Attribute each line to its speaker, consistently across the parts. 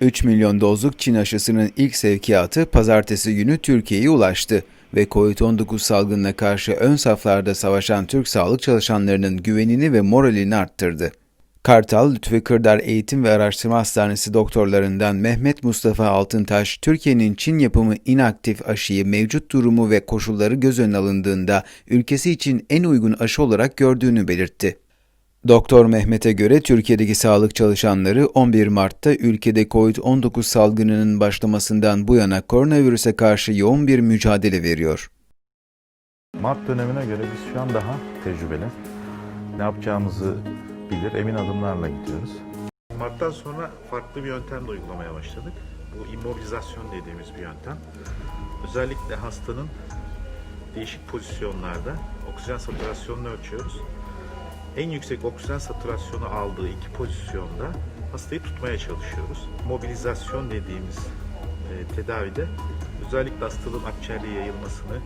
Speaker 1: 3 milyon dozluk Çin aşısının ilk sevkiyatı pazartesi günü Türkiye'ye ulaştı ve COVID-19 salgınına karşı ön saflarda savaşan Türk sağlık çalışanlarının güvenini ve moralini arttırdı. Kartal Lütfü Kırdar Eğitim ve Araştırma Hastanesi doktorlarından Mehmet Mustafa Altıntaş, Türkiye'nin Çin yapımı inaktif aşıyı mevcut durumu ve koşulları göz önüne alındığında ülkesi için en uygun aşı olarak gördüğünü belirtti. Doktor Mehmet'e göre Türkiye'deki sağlık çalışanları 11 Mart'ta ülkede COVID-19 salgınının başlamasından bu yana koronavirüse karşı yoğun bir mücadele veriyor.
Speaker 2: Mart dönemine göre biz şu an daha tecrübeli. Ne yapacağımızı bilir, emin adımlarla gidiyoruz.
Speaker 3: Mart'tan sonra farklı bir yöntemle uygulamaya başladık. Bu immobilizasyon dediğimiz bir yöntem. Özellikle hastanın değişik pozisyonlarda oksijen satürasyonunu ölçüyoruz. En yüksek oksijen satürasyonu aldığı iki pozisyonda hastayı tutmaya çalışıyoruz. Mobilizasyon dediğimiz e, tedavide özellikle hastalığın akciğerliğe yayılmasını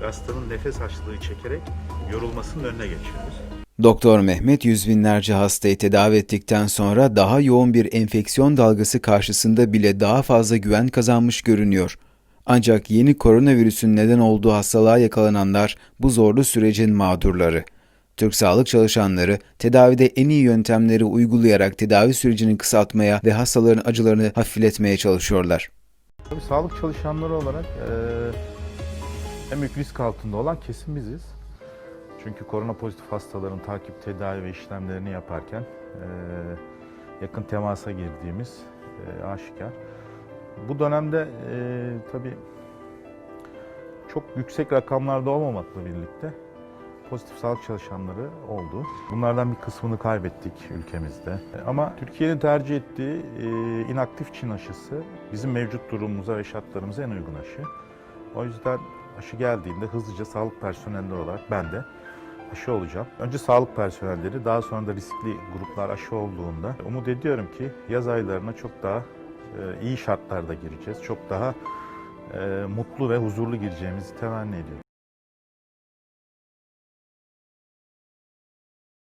Speaker 3: ve hastanın nefes açlığı çekerek yorulmasının önüne geçiyoruz.
Speaker 1: Doktor Mehmet yüz binlerce hastayı tedavi ettikten sonra daha yoğun bir enfeksiyon dalgası karşısında bile daha fazla güven kazanmış görünüyor. Ancak yeni koronavirüsün neden olduğu hastalığa yakalananlar bu zorlu sürecin mağdurları. Türk sağlık çalışanları tedavide en iyi yöntemleri uygulayarak tedavi sürecini kısaltmaya ve hastaların acılarını hafifletmeye çalışıyorlar.
Speaker 2: Tabii sağlık çalışanları olarak eee en büyük risk altında olan kesin biziz. Çünkü korona pozitif hastaların takip, tedavi ve işlemlerini yaparken eee, yakın temasa girdiğimiz eee, aşikar. Bu dönemde eee tabii çok yüksek rakamlarda olmamakla birlikte pozitif sağlık çalışanları oldu. Bunlardan bir kısmını kaybettik ülkemizde. Ama Türkiye'nin tercih ettiği e, inaktif Çin aşısı bizim mevcut durumumuza ve şartlarımıza en uygun aşı. O yüzden aşı geldiğinde hızlıca sağlık personelleri olarak ben de aşı olacağım. Önce sağlık personelleri, daha sonra da riskli gruplar aşı olduğunda umut ediyorum ki yaz aylarına çok daha e, iyi şartlarda gireceğiz. Çok daha e, mutlu ve huzurlu gireceğimizi temenni ediyorum.